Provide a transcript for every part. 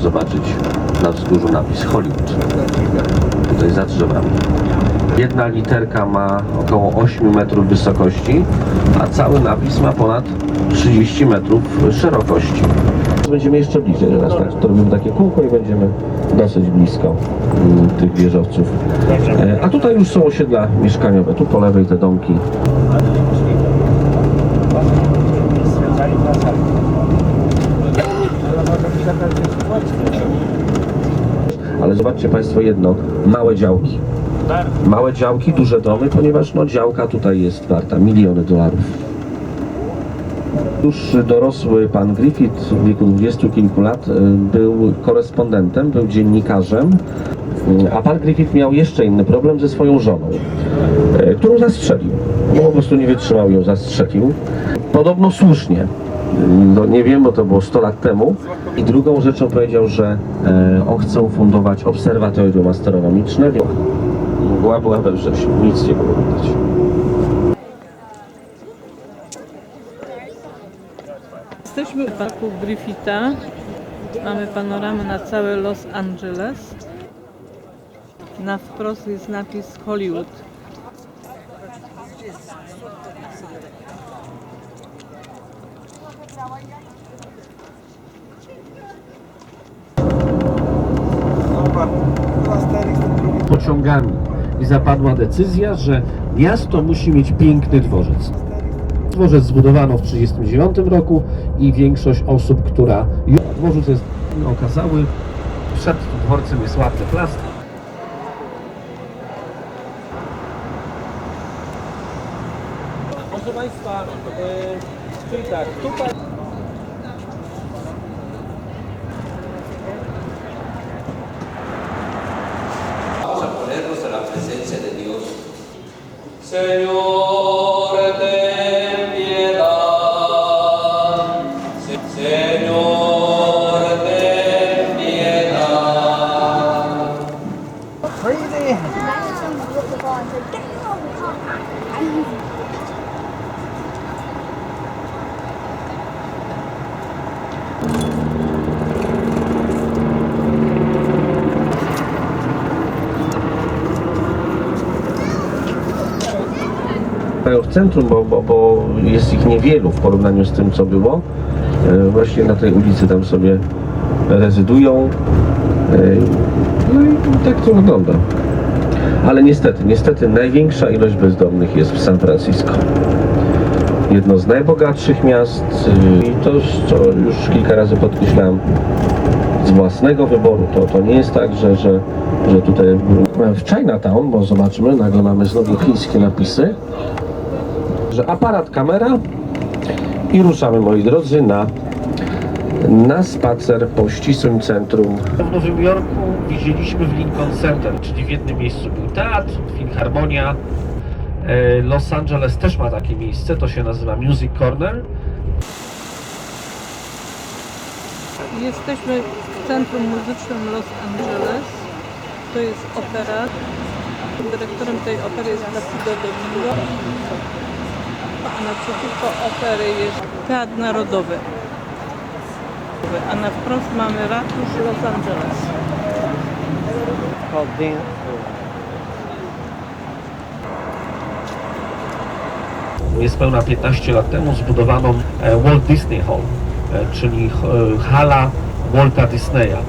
zobaczyć na wzgórzu napis Hollywood. Tutaj za drzewami. Jedna literka ma około 8 metrów wysokości, a cały napis ma ponad 30 metrów szerokości. Będziemy jeszcze bliżej, teraz tak, to robimy takie kółko i będziemy dosyć blisko mm, tych wieżowców. E, A tutaj już są osiedla mieszkaniowe, tu po lewej te domki. Zobaczcie Państwo jedno, małe działki. Małe działki, duże domy, ponieważ no, działka tutaj jest warta miliony dolarów. Już dorosły pan Griffith w wieku dwudziestu kilku lat y, był korespondentem, był dziennikarzem, y, a pan Griffith miał jeszcze inny problem ze swoją żoną, y, którą zastrzelił. No, po prostu nie wytrzymał ją, zastrzelił. Podobno słusznie. No, nie wiem, bo to było 100 lat temu. I drugą rzeczą powiedział, że e, on chce ufundować obserwatorium astronomiczne. Mgła była we wrześniu, nic nie było widać. Jesteśmy w parku Griffitha. Mamy panoramę na całe Los Angeles. Na wprost jest napis Hollywood. Pociągami i zapadła decyzja, że miasto musi mieć piękny dworzec. Dworzec zbudowano w 1939 roku i większość osób, która dworzec jest okazały, przed dworcem jest ładny plac. Proszę Państwa, e, czyli tak, Vamos 저희들이 Piedad. w centrum, bo, bo, bo jest ich niewielu w porównaniu z tym, co było. E, Właśnie na tej ulicy tam sobie rezydują. E, No i tak to wygląda. Ale niestety, niestety największa ilość bezdomnych jest w San Francisco. Jedno z najbogatszych miast y, i to, co już kilka razy podkreślałem, z własnego wyboru. To, to nie jest tak, że, że, że tutaj w Chinatown, bo zobaczmy, nagle mamy znowu chińskie napisy, że aparat, kamera i ruszamy, moi drodzy, na, na spacer po ścisłym centrum. W Nowym Jorku widzieliśmy w Lincoln Center, czyli w jednym miejscu był teatr, filharmonia. E, Los Angeles też ma takie miejsce, to się nazywa Music Corner. Jesteśmy w centrum muzycznym Los Angeles. To jest opera. Dyrektorem tej opery jest Placido Domingo. A naprzeciwko opery jest Teatr Narodowy. A na wprost mamy ratusz Los Angeles. Niespełna 15 lat temu zbudowano e, Walt Disney Hall, e, czyli e, hala Walta Disneya.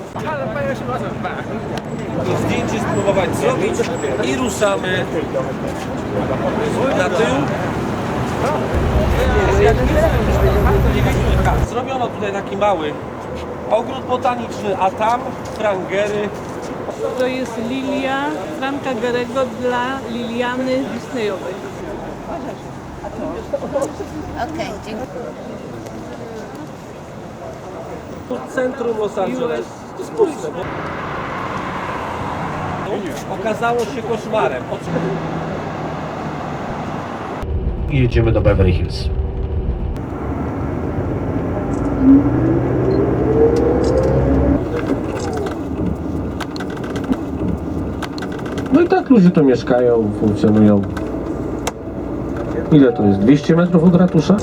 zdjęcie spróbować zrobić i ruszamy na tył. Zrobiono tutaj taki mały ogród botaniczny, a tam frangery. To jest lilia Franka Gerego dla Liliany Disneyowej. Okej, dziękuję. Centrum Los Angeles. To jest puste, bo okazało się koszmarem. I jedziemy do Beverly Hills. No i tak ludzie tu mieszkają, funkcjonują. Ile to jest? 200 metrów od ratusza?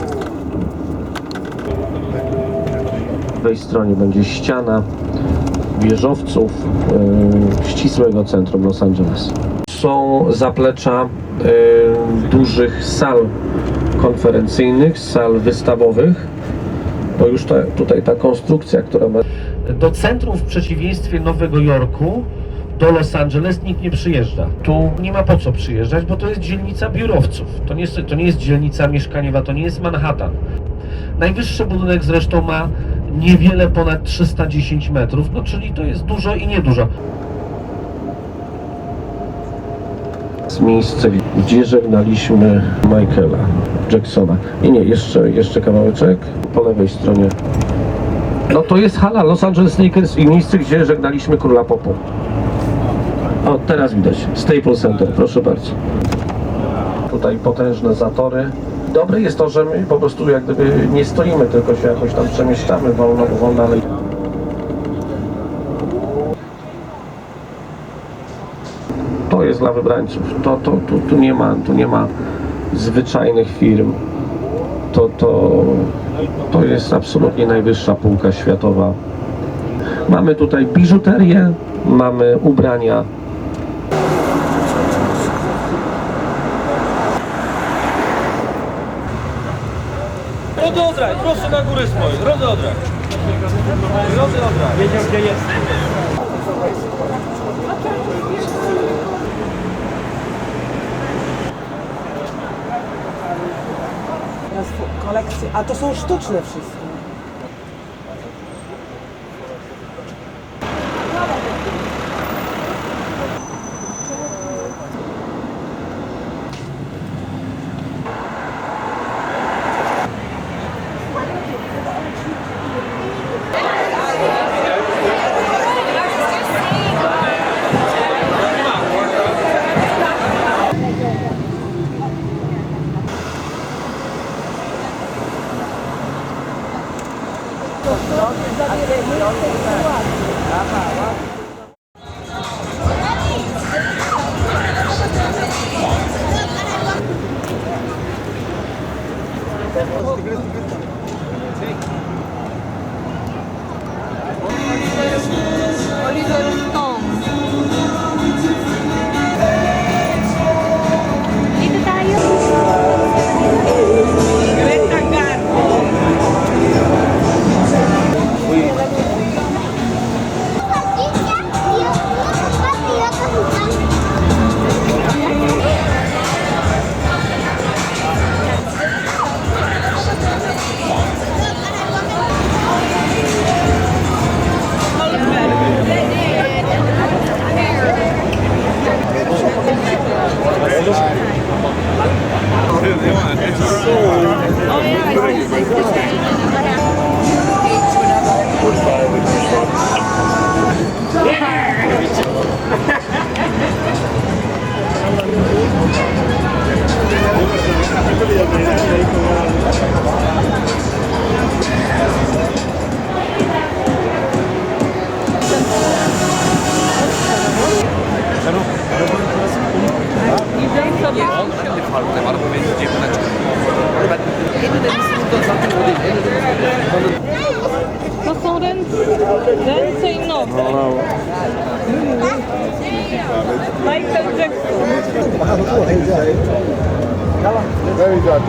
W tej stronie będzie ściana wieżowców e, ścisłego centrum Los Angeles. Są zaplecza e, dużych sal konferencyjnych, sal wystawowych, bo już ta, tutaj ta konstrukcja, która ma... Do centrum w przeciwieństwie Nowego Jorku do Los Angeles nikt nie przyjeżdża. Tu nie ma po co przyjeżdżać, bo to jest dzielnica biurowców. To nie jest, to nie jest dzielnica mieszkaniowa, to nie jest Manhattan. Najwyższy budynek zresztą ma niewiele ponad 310 metrów, no czyli to jest dużo i niedużo. Z miejsca, gdzie żegnaliśmy Michaela Jacksona. Nie, nie, jeszcze, jeszcze kawałeczek po lewej stronie. No to jest hala Los Angeles Lakers i miejsce, gdzie żegnaliśmy króla popu. O, teraz widać. Staples Center, proszę bardzo. Tutaj potężne zatory. Dobre jest to, że my po prostu jak gdyby nie stoimy, tylko się jakoś tam przemieszczamy wolno, wolno, ale... To jest dla wybrańców. To, to, tu, tu, nie ma, tu nie ma zwyczajnych firm. To, to, to jest absolutnie najwyższa półka światowa. Mamy tutaj biżuterię, mamy ubrania, Rody odraj, proszę na górę swoje, rody odraj. Rody odraj. Wiedział gdzie jest. Kolekcję. A to są sztuczne wszystkie. Gracias. です。No są ręce i nogi. Michael Jackson. Very good.